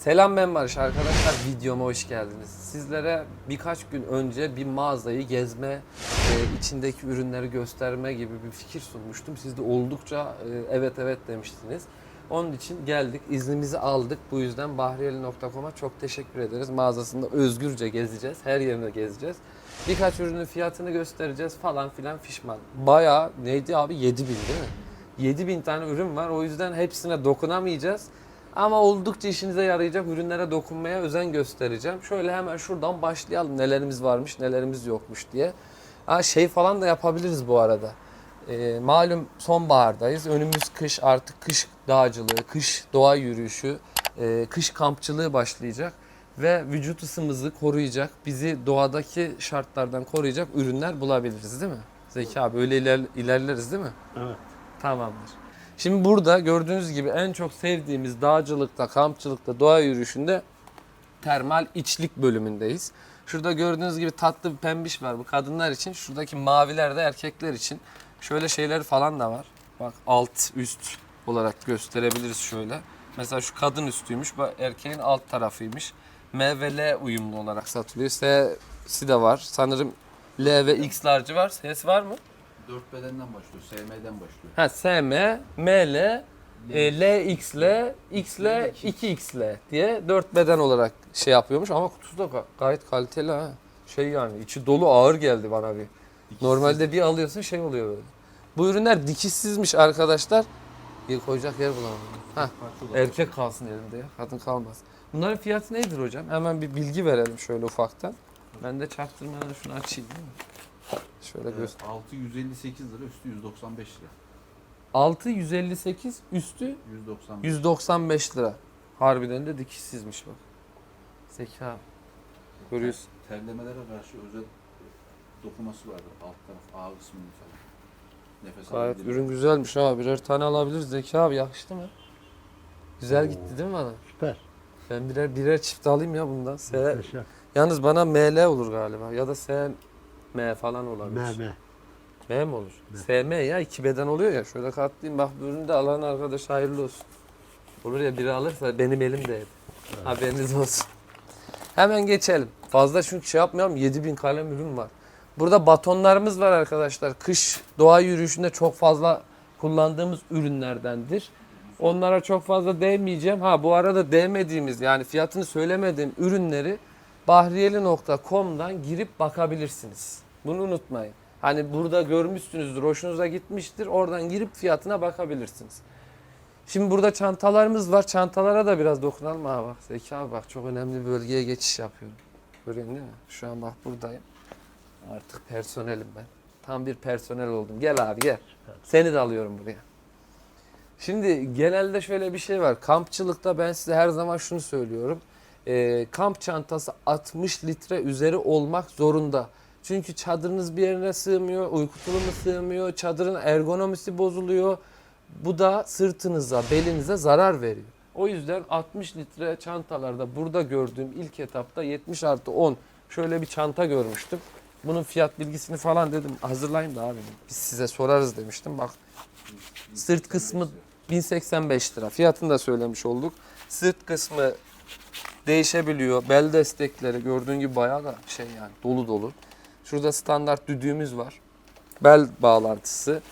Selam ben Barış arkadaşlar videoma hoş geldiniz. Sizlere birkaç gün önce bir mağazayı gezme, e, içindeki ürünleri gösterme gibi bir fikir sunmuştum. Siz de oldukça e, evet evet demiştiniz. Onun için geldik, iznimizi aldık. Bu yüzden bahriyeli.com'a çok teşekkür ederiz. Mağazasında özgürce gezeceğiz, her yerini gezeceğiz. Birkaç ürünün fiyatını göstereceğiz falan filan fişman. Bayağı neydi abi 7000 değil mi? 7000 tane ürün var o yüzden hepsine dokunamayacağız. Ama oldukça işinize yarayacak ürünlere dokunmaya özen göstereceğim. Şöyle hemen şuradan başlayalım nelerimiz varmış nelerimiz yokmuş diye. Ha, şey falan da yapabiliriz bu arada. Ee, malum sonbahardayız. Önümüz kış artık kış dağcılığı, kış doğa yürüyüşü, e, kış kampçılığı başlayacak. Ve vücut ısımızı koruyacak, bizi doğadaki şartlardan koruyacak ürünler bulabiliriz değil mi? Zeki abi öyle iler- ilerleriz değil mi? Evet. Tamamdır. Şimdi burada gördüğünüz gibi en çok sevdiğimiz dağcılıkta, kampçılıkta, doğa yürüyüşünde termal içlik bölümündeyiz. Şurada gördüğünüz gibi tatlı bir pembiş var bu kadınlar için. Şuradaki maviler de erkekler için. Şöyle şeyler falan da var. Bak alt üst olarak gösterebiliriz şöyle. Mesela şu kadın üstüymüş, bu erkeğin alt tarafıymış. M ve L uyumlu olarak satılıyor. S'si de var. Sanırım L ve X large'ı var. S'si var mı? 4 bedenden başlıyor, SM'den başlıyor. Ha SM, ML, e, LXL, XL, 2XL diye 4 beden olarak şey yapıyormuş ama kutusu da ga- gayet kaliteli ha. Şey yani içi dolu ağır geldi bana bir. Normalde bir alıyorsun şey oluyor böyle. Bu ürünler dikişsizmiş arkadaşlar. Bir koyacak yer bulamadım. Ha, erkek kalsın elimde ya, kadın kalmaz. Bunların fiyatı nedir hocam? Hemen bir bilgi verelim şöyle ufaktan. Ben de çaktırmadan şunu açayım değil mi? Şöyle göster. 6 158 lira, üstü 195 lira. 6 158 üstü 195. 195 lira. Harbiden de dikişsizmiş bak. Zeka. Görüyorsun. Terlemelere karşı özel dokuması vardır alt taraf, ağ kısmını falan. Nefes Gayet alabildiği- ürün güzelmiş ha. Birer tane alabiliriz. Zeki abi yakıştı mı? Güzel gitti değil mi bana? Süper. Ben birer birer çift alayım ya bundan. S, Muhteşem. yalnız bana ML olur galiba. Ya da SM falan olabilir. Meme. M mi olur? M. SM ya iki beden oluyor ya. Şöyle katlayayım bak bu ürünü de alan arkadaş hayırlı olsun. Olur ya biri alırsa benim elim değdi. Haberiniz olsun. Hemen geçelim. Fazla çünkü şey yapmayalım 7000 kalem ürün var. Burada batonlarımız var arkadaşlar. Kış doğa yürüyüşünde çok fazla kullandığımız ürünlerdendir. Onlara çok fazla değmeyeceğim. Ha bu arada değmediğimiz yani fiyatını söylemediğim ürünleri bahriyeli.com'dan girip bakabilirsiniz. Bunu unutmayın. Hani burada görmüşsünüzdür, hoşunuza gitmiştir. Oradan girip fiyatına bakabilirsiniz. Şimdi burada çantalarımız var. Çantalara da biraz dokunalım. Ha bak Zeki abi bak çok önemli bir bölgeye geçiş yapıyorum. Görüyorsun değil mi? Şu an bak buradayım. Artık personelim ben. Tam bir personel oldum. Gel abi gel. Seni de alıyorum buraya. Şimdi genelde şöyle bir şey var. Kampçılıkta ben size her zaman şunu söylüyorum. Ee, kamp çantası 60 litre üzeri olmak zorunda. Çünkü çadırınız bir yerine sığmıyor, uyku tulumu sığmıyor, çadırın ergonomisi bozuluyor. Bu da sırtınıza, belinize zarar veriyor. O yüzden 60 litre çantalarda burada gördüğüm ilk etapta 70 artı 10 şöyle bir çanta görmüştüm. Bunun fiyat bilgisini falan dedim hazırlayın da abi biz size sorarız demiştim. Bak sırt kısmı 1085 lira. Fiyatını da söylemiş olduk. Sırt kısmı değişebiliyor. Bel destekleri gördüğün gibi bayağı da şey yani dolu dolu. Şurada standart düdüğümüz var. Bel bağlantısı.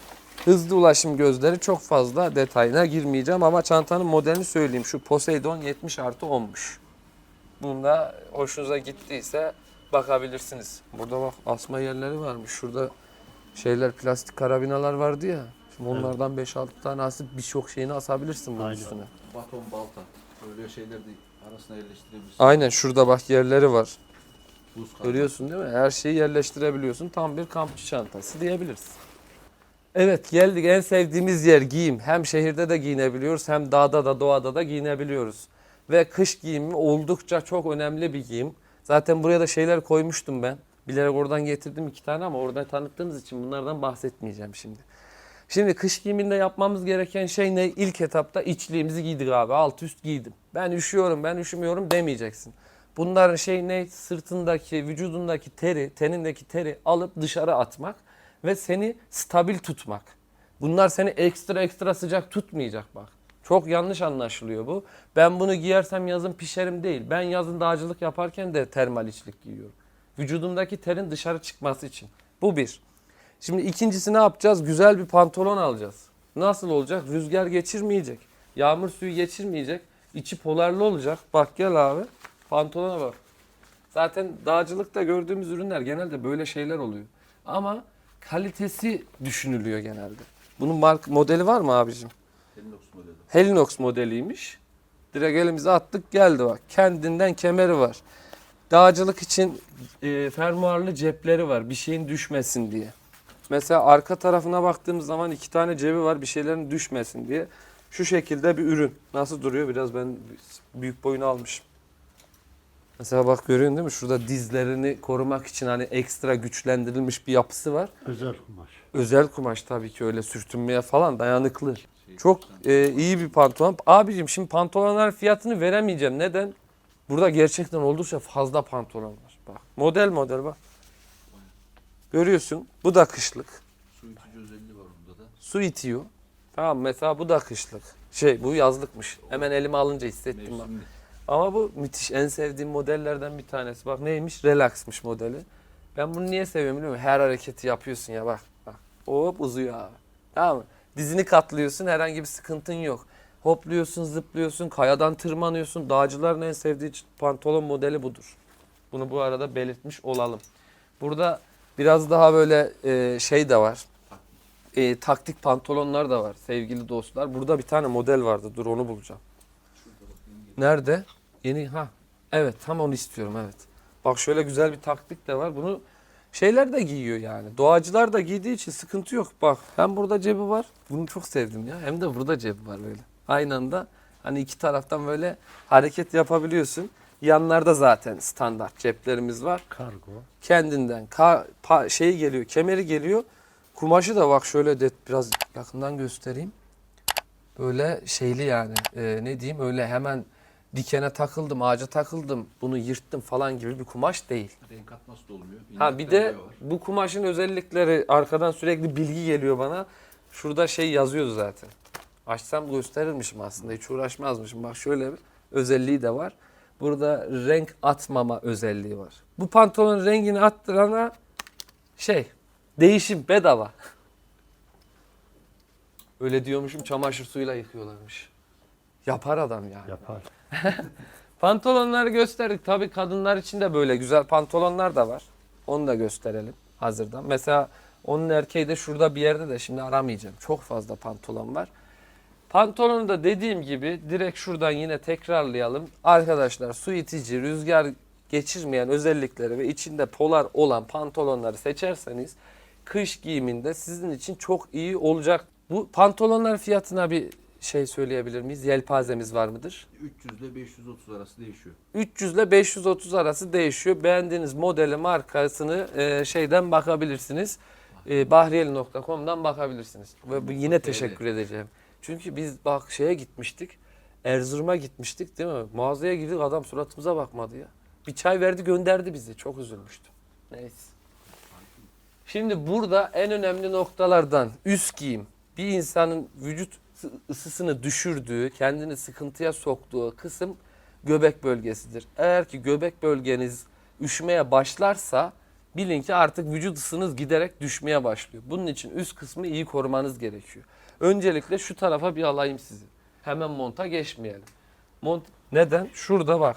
Hızlı ulaşım gözleri çok fazla detayına girmeyeceğim ama çantanın modelini söyleyeyim. Şu Poseidon 70 artı 10'muş. Bunda hoşunuza gittiyse bakabilirsiniz. Burada bak asma yerleri varmış. Şurada şeyler plastik karabinalar vardı ya. Şimdi onlardan 5-6 tane asıp birçok şeyini asabilirsin bunun Aynen. üstüne. Baton, balta. Böyle şeyler de arasına yerleştirebilirsin. Aynen şurada bak yerleri var. Buz. Görüyorsun değil mi? Her şeyi yerleştirebiliyorsun. Tam bir kampçı çantası diyebiliriz. Evet geldik en sevdiğimiz yer giyim. Hem şehirde de giyinebiliyoruz hem dağda da doğada da giyinebiliyoruz. Ve kış giyimi oldukça çok önemli bir giyim. Zaten buraya da şeyler koymuştum ben. Bilerek oradan getirdim iki tane ama orada tanıttığımız için bunlardan bahsetmeyeceğim şimdi. Şimdi kış giyiminde yapmamız gereken şey ne? İlk etapta içliğimizi giydik abi. Alt üst giydim. Ben üşüyorum, ben üşümüyorum demeyeceksin. Bunların şey ne? Sırtındaki, vücudundaki teri, tenindeki teri alıp dışarı atmak ve seni stabil tutmak. Bunlar seni ekstra ekstra sıcak tutmayacak bak. Çok yanlış anlaşılıyor bu. Ben bunu giyersem yazın pişerim değil. Ben yazın dağcılık yaparken de termal içlik giyiyorum. Vücudumdaki terin dışarı çıkması için. Bu bir. Şimdi ikincisi ne yapacağız? Güzel bir pantolon alacağız. Nasıl olacak? Rüzgar geçirmeyecek. Yağmur suyu geçirmeyecek. İçi polarlı olacak. Bak gel abi. Pantolona bak. Zaten dağcılıkta gördüğümüz ürünler genelde böyle şeyler oluyor. Ama kalitesi düşünülüyor genelde. Bunun mark modeli var mı abicim? Helinox modeli. Helinox modeliymiş. Direkt elimize attık geldi bak. Kendinden kemeri var. Dağcılık için e, fermuarlı cepleri var. Bir şeyin düşmesin diye. Mesela arka tarafına baktığımız zaman iki tane cebi var bir şeylerin düşmesin diye. Şu şekilde bir ürün. Nasıl duruyor? Biraz ben büyük boyunu almışım. Mesela bak görüyorsun değil mi? Şurada dizlerini korumak için hani ekstra güçlendirilmiş bir yapısı var. Özel kumaş. Özel kumaş tabii ki öyle sürtünmeye falan dayanıklı. Şey, Çok e, iyi bir pantolon. Abicim şimdi pantolonlar fiyatını veremeyeceğim. Neden? Burada gerçekten oldukça fazla pantolon var. Bak model model bak. Görüyorsun. Bu da kışlık. Su itici özelliği var bunda da. Su itiyor. Tamam mesela bu da kışlık. Şey bu yazlıkmış. Hemen elime alınca hissettim. Mevsimli. Ama bu müthiş. En sevdiğim modellerden bir tanesi. Bak neymiş? Relax'mış modeli. Ben bunu niye seviyorum biliyor musun? Her hareketi yapıyorsun ya bak. Bak. Hop uzuyor abi. Tamam mı? Dizini katlıyorsun herhangi bir sıkıntın yok. Hopluyorsun, zıplıyorsun, kayadan tırmanıyorsun. Dağcıların en sevdiği pantolon modeli budur. Bunu bu arada belirtmiş olalım. Burada biraz daha böyle e, şey de var. E, taktik pantolonlar da var sevgili dostlar. Burada bir tane model vardı. Dur onu bulacağım. Nerede? Yeni ha. Evet tam onu istiyorum evet. Bak şöyle güzel bir taktik de var. Bunu şeyler de giyiyor yani. Doğacılar da giydiği için sıkıntı yok. Bak hem burada cebi var. Bunu çok sevdim ya. Hem de burada cebi var böyle. Aynı anda hani iki taraftan böyle hareket yapabiliyorsun. Yanlarda zaten standart ceplerimiz var. Kargo. Kendinden ka, pa, şeyi geliyor, kemeri geliyor. Kumaşı da bak şöyle de biraz yakından göstereyim. Böyle şeyli yani. Ee, ne diyeyim öyle hemen dikene takıldım, ağaca takıldım, bunu yırttım falan gibi bir kumaş değil. Renk atması da olmuyor. Ha bir de bu kumaşın özellikleri arkadan sürekli bilgi geliyor bana. Şurada şey yazıyor zaten. Açsam gösterirmişim aslında. Hiç uğraşmazmışım. Bak şöyle bir özelliği de var. Burada renk atmama özelliği var. Bu pantolonun rengini attırana şey değişim bedava. Öyle diyormuşum çamaşır suyuyla yıkıyorlarmış. Yapar adam yani. Yapar. Pantolonları gösterdik. Tabii kadınlar için de böyle güzel pantolonlar da var. Onu da gösterelim hazırdan. Mesela onun erkeği de şurada bir yerde de şimdi aramayacağım. Çok fazla pantolon var. Pantolonu da dediğim gibi direkt şuradan yine tekrarlayalım. Arkadaşlar su itici, rüzgar geçirmeyen özellikleri ve içinde polar olan pantolonları seçerseniz kış giyiminde sizin için çok iyi olacak. Bu pantolonlar fiyatına bir şey söyleyebilir miyiz? Yelpazemiz var mıdır? 300 ile 530 arası değişiyor. 300 ile 530 arası değişiyor. Beğendiğiniz modeli markasını e, şeyden bakabilirsiniz. E, Bahriyeli.com'dan bakabilirsiniz. Ve bu yine teşekkür edeceğim. Çünkü biz bak şeye gitmiştik. Erzurum'a gitmiştik değil mi? Mağazaya girdik adam suratımıza bakmadı ya. Bir çay verdi gönderdi bizi. Çok üzülmüştüm. Neyse. Şimdi burada en önemli noktalardan üst giyim. Bir insanın vücut ısısını düşürdüğü, kendini sıkıntıya soktuğu kısım göbek bölgesidir. Eğer ki göbek bölgeniz üşümeye başlarsa bilin ki artık vücut ısınız giderek düşmeye başlıyor. Bunun için üst kısmı iyi korumanız gerekiyor. Öncelikle şu tarafa bir alayım sizi. Hemen monta geçmeyelim. Mont neden? Şurada bak.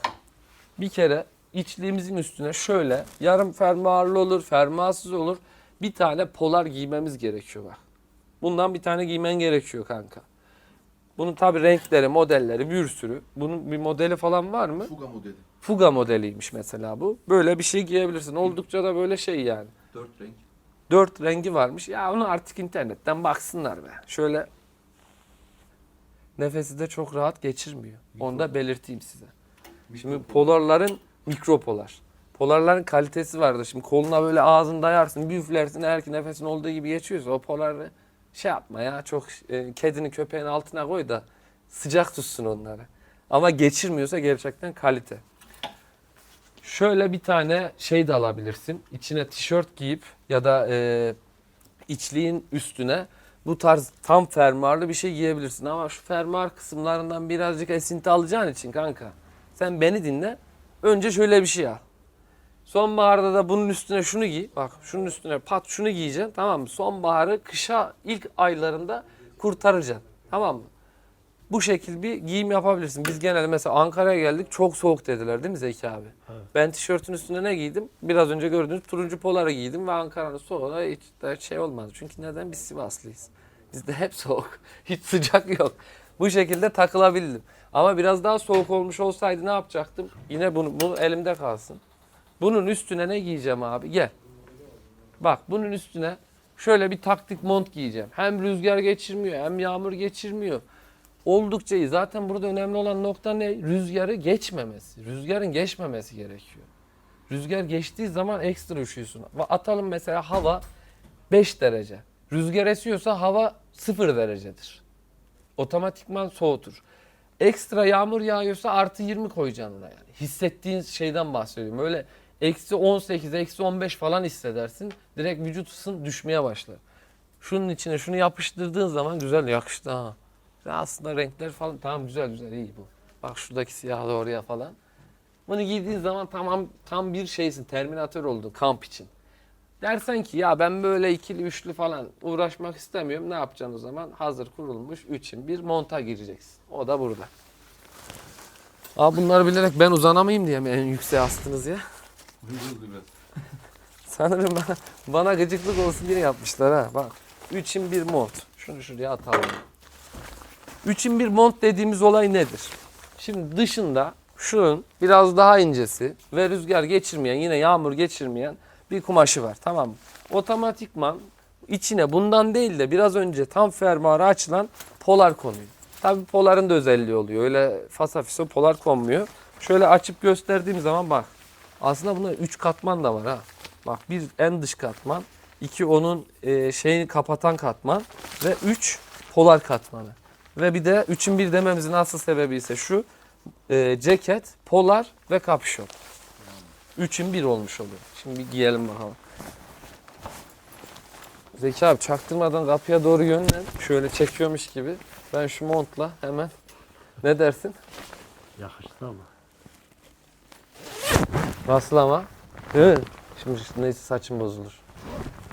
Bir kere içliğimizin üstüne şöyle yarım fermuarlı olur, fermuarsız olur. Bir tane polar giymemiz gerekiyor bak. Bundan bir tane giymen gerekiyor kanka. Bunun tabi renkleri, modelleri bir sürü. Bunun bir modeli falan var mı? Fuga modeli. Fuga modeliymiş mesela bu. Böyle bir şey giyebilirsin. Oldukça da böyle şey yani. 4 renk. Dört rengi varmış. Ya onu artık internetten baksınlar be. Şöyle nefesi de çok rahat geçirmiyor. Onu da belirteyim size. Şimdi Mikro- polarların mikropolar. Polarların kalitesi vardır. Şimdi koluna böyle ağzını dayarsın, bir üflersin. Eğer ki nefesin olduğu gibi geçiyorsa o poları şey yapma ya. Çok e, kedini köpeğin altına koy da sıcak tutsun onları. Ama geçirmiyorsa gerçekten kalite. Şöyle bir tane şey de alabilirsin. İçine tişört giyip ya da e, içliğin üstüne bu tarz tam fermuarlı bir şey giyebilirsin. Ama şu fermuar kısımlarından birazcık esinti alacağın için kanka. Sen beni dinle. Önce şöyle bir şey al. Sonbaharda da bunun üstüne şunu giy. Bak şunun üstüne pat şunu giyeceksin. Tamam mı? Sonbaharı kışa ilk aylarında kurtaracaksın. Tamam mı? Bu şekil bir giyim yapabilirsin. Biz genelde mesela Ankara'ya geldik çok soğuk dediler değil mi Zeki abi? Evet. Ben tişörtün üstüne ne giydim? Biraz önce gördüğünüz turuncu poları giydim ve Ankara'nın soğuğuna hiç de şey olmadı. Çünkü neden? Biz Sivaslıyız. Bizde hep soğuk. Hiç sıcak yok. Bu şekilde takılabildim. Ama biraz daha soğuk olmuş olsaydı ne yapacaktım? Yine bunu, bunu elimde kalsın. Bunun üstüne ne giyeceğim abi? Gel. Bak bunun üstüne şöyle bir taktik mont giyeceğim. Hem rüzgar geçirmiyor hem yağmur geçirmiyor. Oldukça iyi. Zaten burada önemli olan nokta ne? Rüzgarı geçmemesi. Rüzgarın geçmemesi gerekiyor. Rüzgar geçtiği zaman ekstra üşüyorsun. Atalım mesela hava 5 derece. Rüzgar esiyorsa hava 0 derecedir. Otomatikman soğutur. Ekstra yağmur yağıyorsa artı 20 koyacaksın ona yani. Hissettiğin şeyden bahsediyorum. Öyle eksi 18, eksi 15 falan hissedersin. Direkt vücut ısın düşmeye başlar. Şunun içine şunu yapıştırdığın zaman güzel yakıştı ha. Ve aslında renkler falan tamam güzel güzel iyi bu. Bak şuradaki siyah da oraya falan. Bunu giydiğin zaman tamam tam bir şeysin. Terminatör oldun kamp için. Dersen ki ya ben böyle ikili üçlü falan uğraşmak istemiyorum. Ne yapacaksın o zaman? Hazır kurulmuş üçün bir monta gireceksin. O da burada. Aa bunları bilerek ben uzanamayayım diye mi en yükseğe astınız ya? Sanırım bana, bana gıcıklık olsun diye yapmışlar ha. Bak. Üçün bir mont. Şunu şuraya atalım. Üçün bir mont dediğimiz olay nedir? Şimdi dışında şunun biraz daha incesi ve rüzgar geçirmeyen yine yağmur geçirmeyen bir kumaşı var. Tamam mı? Otomatikman içine bundan değil de biraz önce tam fermuarı açılan polar konuyor. Tabii poların da özelliği oluyor. Öyle fasafiso polar konmuyor. Şöyle açıp gösterdiğim zaman bak. Aslında bunda 3 katman da var ha. Bak bir en dış katman, iki onun e, şeyini kapatan katman ve 3 polar katmanı. Ve bir de 3'ün bir dememizin asıl sebebi ise şu. E, ceket, polar ve kapüşon. 3'ün bir olmuş oluyor. Şimdi bir giyelim bakalım. Zeki abi çaktırmadan kapıya doğru yönlen. Şöyle çekiyormuş gibi. Ben şu montla hemen. Ne dersin? Yakıştı ama. Nasıl ama? Değil mi? Şimdi neyse saçım bozulur.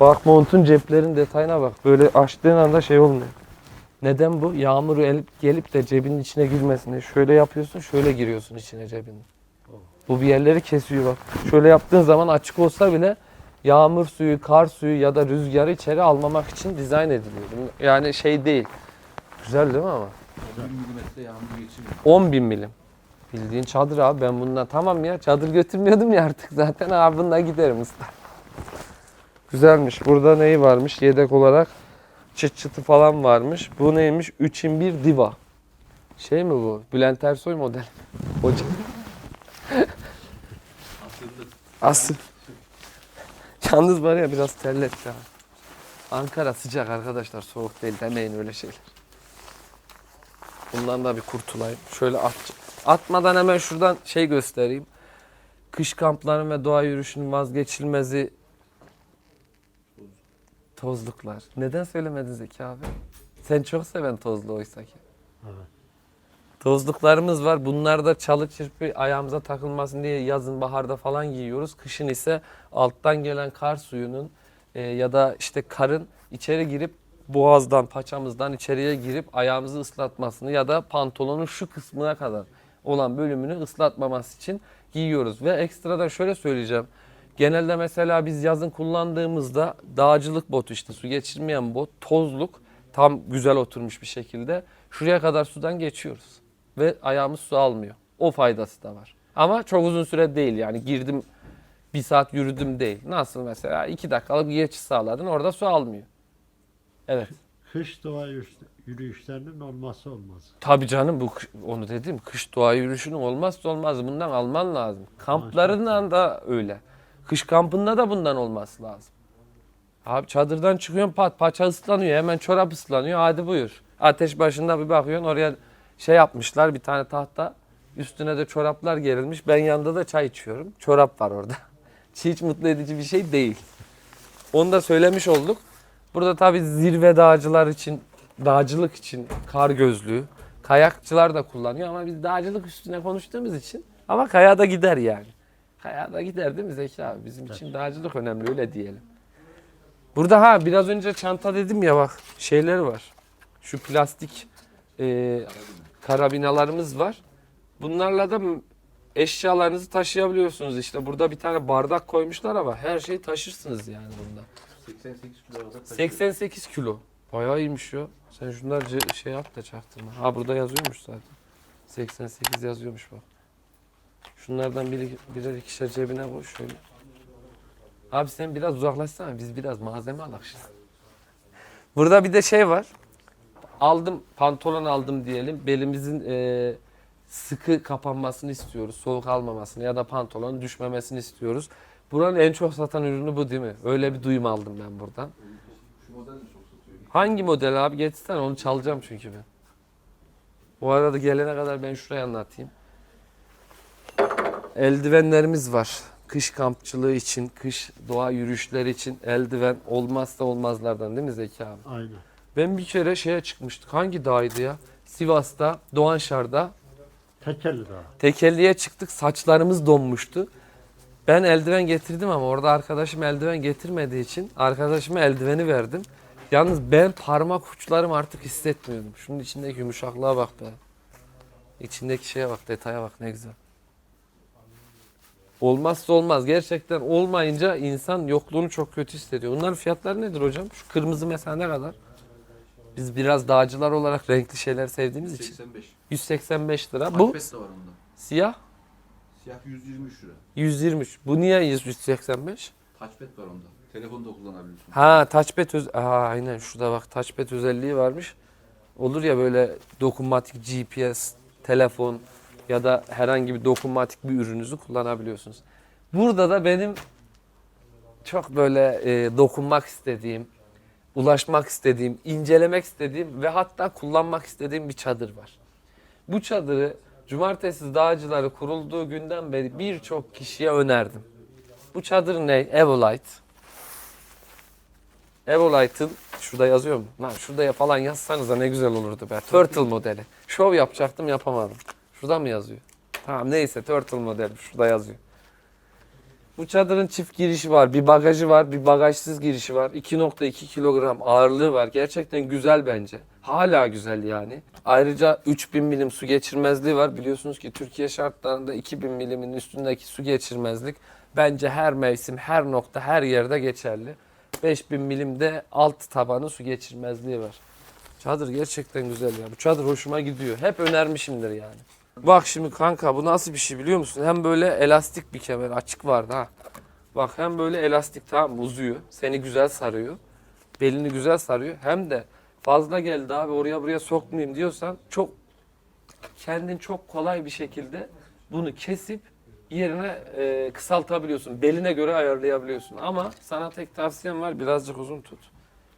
Bak montun ceplerin detayına bak. Böyle açtığın anda şey olmuyor. Neden bu? Yağmuru elip, gelip de cebinin içine girmesin diye. Şöyle yapıyorsun, şöyle giriyorsun içine cebinin. Bu bir yerleri kesiyor bak. Şöyle yaptığın zaman açık olsa bile yağmur suyu, kar suyu ya da rüzgarı içeri almamak için dizayn ediliyor. Yani şey değil. Güzel değil mi ama? 10 milimetre yağmur geçiriyor. 10 bin milim. Bildiğin çadır abi ben bundan tamam ya çadır götürmüyordum ya artık zaten abi bundan giderim usta. Güzelmiş. Burada neyi varmış yedek olarak? Çıt çıtı falan varmış. Bu neymiş? 3'in 1 diva. Şey mi bu? Bülent Ersoy model. Hoca. Asıl. Yalnız var ya biraz terletti ha. Ankara sıcak arkadaşlar soğuk değil demeyin öyle şeyler. Bundan da bir kurtulayım. Şöyle at. Atmadan hemen şuradan şey göstereyim. Kış kamplarının ve doğa yürüyüşünün vazgeçilmezi tozluklar. Neden söylemedin Zeki abi? Sen çok seven tozlu oysa ki. Evet. Tozluklarımız var. Bunlar da çalı çırpı ayağımıza takılmasın diye yazın baharda falan giyiyoruz. Kışın ise alttan gelen kar suyunun e, ya da işte karın içeri girip boğazdan, paçamızdan içeriye girip ayağımızı ıslatmasını ya da pantolonun şu kısmına kadar olan bölümünü ıslatmaması için giyiyoruz. Ve ekstra da şöyle söyleyeceğim. Genelde mesela biz yazın kullandığımızda dağcılık botu işte su geçirmeyen bot, tozluk tam güzel oturmuş bir şekilde şuraya kadar sudan geçiyoruz. Ve ayağımız su almıyor. O faydası da var. Ama çok uzun süre değil yani girdim bir saat yürüdüm değil. Nasıl mesela iki dakikalık bir geçiş sağladın orada su almıyor. Evet. Kış doğa yürüyüş- yürüyüşlerinin olması olmaz. Tabii canım bu onu dedim. Kış doğa yürüyüşünün olmazsa olmaz. Bundan alman lazım. Kamplarından da öyle. Kış kampında da bundan olması lazım. Abi çadırdan çıkıyorsun pat paça ıslanıyor. Hemen çorap ıslanıyor. Hadi buyur. Ateş başında bir bakıyorsun oraya şey yapmışlar bir tane tahta. Üstüne de çoraplar gerilmiş. Ben yanında da çay içiyorum. Çorap var orada. Hiç mutlu edici bir şey değil. Onu da söylemiş olduk. Burada tabii zirve dağcılar için, dağcılık için kar gözlüğü. Kayakçılar da kullanıyor ama biz dağcılık üstüne konuştuğumuz için ama kaya da gider yani. Kaya da gider değil mi Zeki abi? Bizim için dağcılık önemli öyle diyelim. Burada ha biraz önce çanta dedim ya bak şeyler var. Şu plastik e, karabinalarımız var. Bunlarla da eşyalarınızı taşıyabiliyorsunuz işte. Burada bir tane bardak koymuşlar ama her şeyi taşırsınız yani bunda. 88 kilo kadar taşıyor. 88 kilo. Bayağı iyiymiş ya. Sen şunlar ce- şey yap da çaktırma. Ha burada yazıyormuş zaten. 88 yazıyormuş bak. Şunlardan biri, birer ikişer cebine koy şöyle. Abi sen biraz uzaklaşsana biz biraz malzeme alak şimdi. Burada bir de şey var. Aldım pantolon aldım diyelim. Belimizin e, sıkı kapanmasını istiyoruz. Soğuk almamasını ya da pantolonun düşmemesini istiyoruz. Buranın en çok satan ürünü bu değil mi? Öyle bir duyum aldım ben buradan. Hangi model abi getirsene onu çalacağım çünkü ben. Bu arada gelene kadar ben şurayı anlatayım. Eldivenlerimiz var. Kış kampçılığı için, kış doğa yürüyüşleri için eldiven olmazsa olmazlardan değil mi Zeki abi? Aynen. Ben bir kere şeye çıkmıştık. Hangi dağydı ya? Sivas'ta, Doğanşar'da Tekeli daha. tekelliğe çıktık. Saçlarımız donmuştu. Ben eldiven getirdim ama orada arkadaşım eldiven getirmediği için arkadaşıma eldiveni verdim. Yalnız ben parmak uçlarım artık hissetmiyordum. Şunun içindeki yumuşaklığa bak be. İçindeki şeye bak, detaya bak ne güzel. Olmazsa olmaz. Gerçekten olmayınca insan yokluğunu çok kötü hissediyor. Bunların fiyatları nedir hocam? Şu kırmızı mesela ne kadar? Biz biraz dağcılar olarak renkli şeyler sevdiğimiz için. 85. 185 lira. Bu Touchpad de var onda. siyah Siyah 123 lira. 123. Bu niye 185? Touchpad var onda. Telefonda kullanabiliyorsun. Ha touchpad öz Aa, aynen şurada bak touchpad özelliği varmış. Olur ya böyle dokunmatik GPS, telefon ya da herhangi bir dokunmatik bir ürününüzü kullanabiliyorsunuz. Burada da benim çok böyle e, dokunmak istediğim, ulaşmak istediğim, incelemek istediğim ve hatta kullanmak istediğim bir çadır var. Bu çadırı Cumartesi Dağcıları kurulduğu günden beri birçok kişiye önerdim. Bu çadır ne? Evolite. Evolite'ın şurada yazıyor mu? Lan şurada falan yazsanız da ne güzel olurdu be. Turtle modeli. Şov yapacaktım yapamadım. Şurada mı yazıyor? Tamam neyse Turtle modeli şurada yazıyor. Bu çadırın çift girişi var. Bir bagajı var, bir bagajsız girişi var. 2.2 kilogram ağırlığı var. Gerçekten güzel bence. Hala güzel yani. Ayrıca 3000 milim su geçirmezliği var. Biliyorsunuz ki Türkiye şartlarında 2000 milimin üstündeki su geçirmezlik bence her mevsim, her nokta, her yerde geçerli. 5000 milimde alt tabanı su geçirmezliği var. Çadır gerçekten güzel ya. Bu çadır hoşuma gidiyor. Hep önermişimdir yani. Bak şimdi kanka bu nasıl bir şey biliyor musun? Hem böyle elastik bir kemer açık vardı ha. Bak hem böyle elastik tamam uzuyor. Seni güzel sarıyor. Belini güzel sarıyor. Hem de fazla geldi abi oraya buraya sokmayayım diyorsan çok kendin çok kolay bir şekilde bunu kesip yerine e, kısaltabiliyorsun. Beline göre ayarlayabiliyorsun. Ama sana tek tavsiyem var birazcık uzun tut.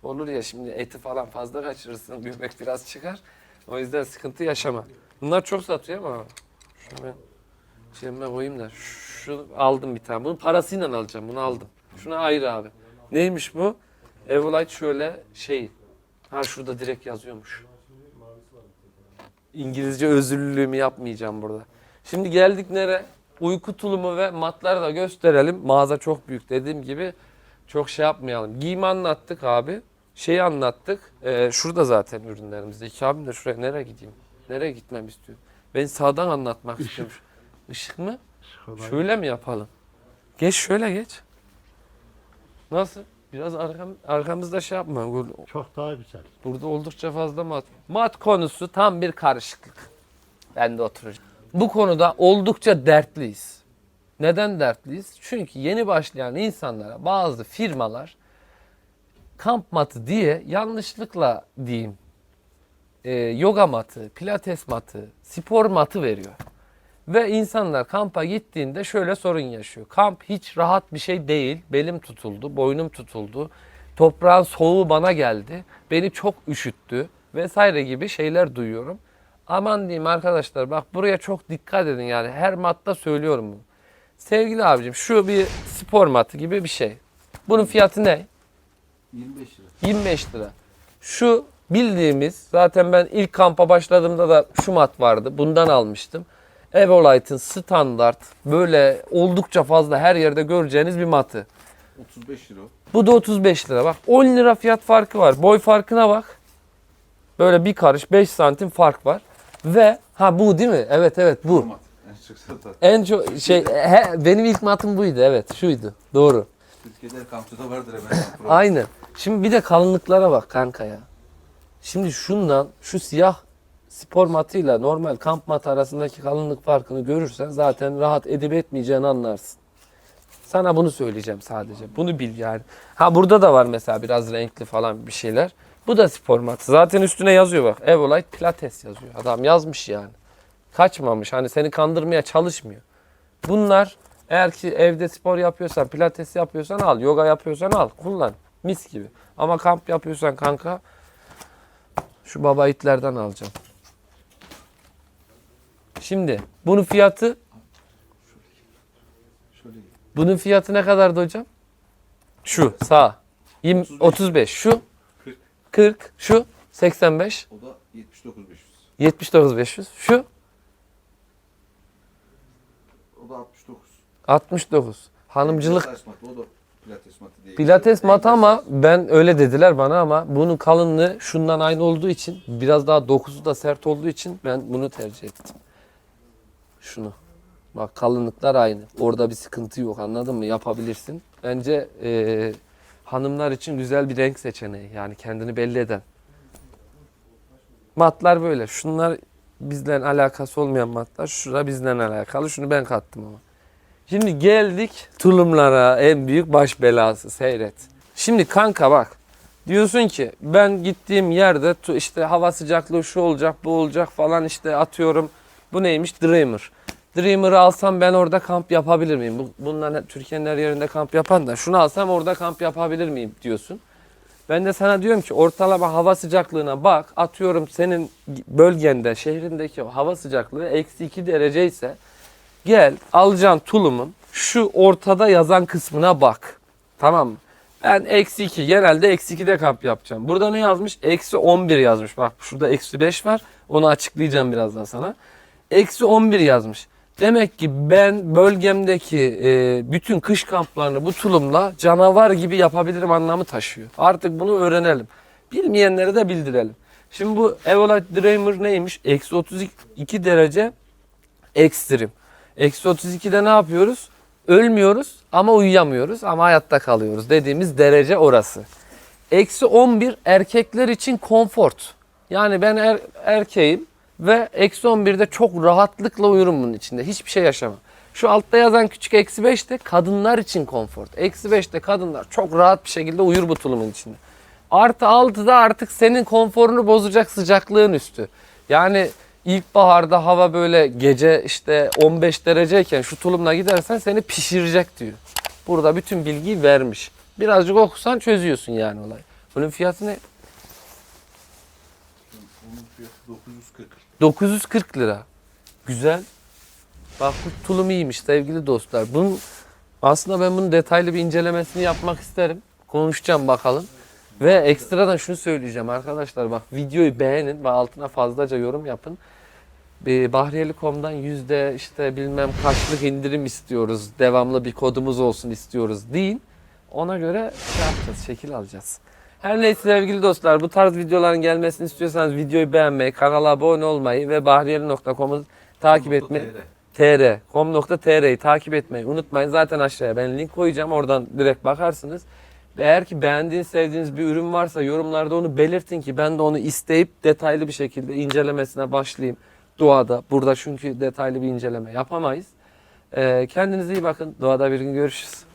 Olur ya şimdi eti falan fazla kaçırırsın. Göbek biraz çıkar. O yüzden sıkıntı yaşama. Bunlar çok satıyor ama. Şunu ben cebime koyayım da. Şu aldım bir tane. Bunun parasıyla alacağım. Bunu aldım. Şuna ayrı abi. Neymiş bu? Evolite şöyle şey. Ha şurada direkt yazıyormuş. İngilizce özürlülüğümü yapmayacağım burada. Şimdi geldik nere? Uyku tulumu ve matları da gösterelim. Mağaza çok büyük dediğim gibi. Çok şey yapmayalım. Giyimi anlattık abi. Şeyi anlattık. Ee, şurada zaten ürünlerimiz. İki abim de şuraya nereye gideyim? Nereye gitmem istiyor? Ben sağdan anlatmak istiyorum. Işık mı? Şöyle mi yapalım? Geç şöyle geç. Nasıl? Biraz arkam, arkamızda şey yapma. Çok daha güzel. Burada oldukça fazla mat. Mat konusu tam bir karışıklık. Ben de oturacağım. Bu konuda oldukça dertliyiz. Neden dertliyiz? Çünkü yeni başlayan insanlara bazı firmalar kamp matı diye yanlışlıkla diyeyim e, yoga matı, pilates matı, spor matı veriyor. Ve insanlar kampa gittiğinde şöyle sorun yaşıyor. Kamp hiç rahat bir şey değil. Belim tutuldu, boynum tutuldu. Toprağın soğuğu bana geldi. Beni çok üşüttü vesaire gibi şeyler duyuyorum. Aman diyeyim arkadaşlar bak buraya çok dikkat edin yani her matta söylüyorum bunu. Sevgili abicim şu bir spor matı gibi bir şey. Bunun fiyatı ne? 25 lira. 25 lira. Şu bildiğimiz zaten ben ilk kampa başladığımda da şu mat vardı. Bundan almıştım. Evolite'ın standart böyle oldukça fazla her yerde göreceğiniz bir matı. 35 lira. Bu da 35 lira. Bak 10 lira fiyat farkı var. Boy farkına bak. Böyle bir karış 5 santim fark var. Ve ha bu değil mi? Evet evet bu. En çok satan. En çok şey he, benim ilk matım buydu evet şuydu. Doğru. Türkiye'de kampçıda vardır hemen. Aynen. Şimdi bir de kalınlıklara bak kanka ya. Şimdi şundan şu siyah spor matıyla normal kamp matı arasındaki kalınlık farkını görürsen zaten rahat edip etmeyeceğini anlarsın. Sana bunu söyleyeceğim sadece. Bunu bil yani. Ha burada da var mesela biraz renkli falan bir şeyler. Bu da spor matı. Zaten üstüne yazıyor bak. Evolite Pilates yazıyor. Adam yazmış yani. Kaçmamış. Hani seni kandırmaya çalışmıyor. Bunlar eğer ki evde spor yapıyorsan, pilates yapıyorsan al, yoga yapıyorsan al, kullan. Mis gibi. Ama kamp yapıyorsan kanka şu baba itlerden alacağım. Şimdi bunun fiyatı bunun fiyatı ne kadardı hocam? Şu sağ. 20, 35. 35 şu 40. 40 şu 85 O da 79 500. 79 500 şu O da 69. 69. Hanımcılık O da pilates matı diye. Pilates geçiyor. matı ama ben öyle dediler bana ama bunun kalınlığı şundan aynı olduğu için biraz daha dokusu da sert olduğu için ben bunu tercih ettim. Şunu. Bak kalınlıklar aynı. Orada bir sıkıntı yok anladın mı? Yapabilirsin. Bence eee, hanımlar için güzel bir renk seçeneği. Yani kendini belli eden. Matlar böyle. Şunlar bizden alakası olmayan matlar. Şura bizden alakalı. Şunu ben kattım ama. Şimdi geldik tulumlara en büyük baş belası seyret. Şimdi kanka bak diyorsun ki ben gittiğim yerde işte hava sıcaklığı şu olacak bu olacak falan işte atıyorum bu neymiş Dreamer. Dreamer'ı alsam ben orada kamp yapabilir miyim? Bu, bunların Türkiye'nin her yerinde kamp yapan da şunu alsam orada kamp yapabilir miyim diyorsun. Ben de sana diyorum ki ortalama hava sıcaklığına bak. Atıyorum senin bölgende, şehrindeki hava sıcaklığı eksi 2 derece ise Gel alacaksın tulumun şu ortada yazan kısmına bak. Tamam mı? Ben eksi 2 genelde eksi 2'de kamp yapacağım. Burada ne yazmış? Eksi 11 yazmış. Bak şurada eksi 5 var. Onu açıklayacağım birazdan sana. Eksi 11 yazmış. Demek ki ben bölgemdeki e, bütün kış kamplarını bu tulumla canavar gibi yapabilirim anlamı taşıyor. Artık bunu öğrenelim. Bilmeyenlere de bildirelim. Şimdi bu Evolite Dreamer neymiş? Eksi 32 derece ekstrem. Eksi 32'de ne yapıyoruz? Ölmüyoruz ama uyuyamıyoruz ama hayatta kalıyoruz dediğimiz derece orası. Eksi 11 erkekler için konfort. Yani ben er, erkeğim ve eksi 11'de çok rahatlıkla uyurum bunun içinde. Hiçbir şey yaşamam. Şu altta yazan küçük eksi 5 de kadınlar için konfort. Eksi 5'te kadınlar çok rahat bir şekilde uyur bu tulumun içinde. Artı 6'da artık senin konforunu bozacak sıcaklığın üstü. Yani İlkbaharda hava böyle gece işte 15 dereceyken şu tulumla gidersen seni pişirecek diyor. Burada bütün bilgiyi vermiş. Birazcık okusan çözüyorsun yani olay. Bunun fiyatı ne? Onun fiyatı 940. 940 lira. Güzel. Bak bu tulum iyiymiş sevgili dostlar. Bunun aslında ben bunun detaylı bir incelemesini yapmak isterim. Konuşacağım bakalım. Ve ekstradan şunu söyleyeceğim arkadaşlar bak videoyu beğenin ve altına fazlaca yorum yapın. Bir Bahriyeli.com'dan yüzde işte bilmem kaçlık indirim istiyoruz. Devamlı bir kodumuz olsun istiyoruz deyin. Ona göre şey yapacağız, şekil alacağız. Her neyse sevgili dostlar bu tarz videoların gelmesini istiyorsanız videoyu beğenmeyi, kanala abone olmayı ve bahriyeli.com'u takip etmeyi tr, com.tr'yi takip etmeyi unutmayın. Zaten aşağıya ben link koyacağım. Oradan direkt bakarsınız. Eğer ki beğendiğiniz, sevdiğiniz bir ürün varsa yorumlarda onu belirtin ki ben de onu isteyip detaylı bir şekilde incelemesine başlayayım. Doğada. Burada çünkü detaylı bir inceleme yapamayız. Ee, kendinize iyi bakın. Doğada bir gün görüşürüz.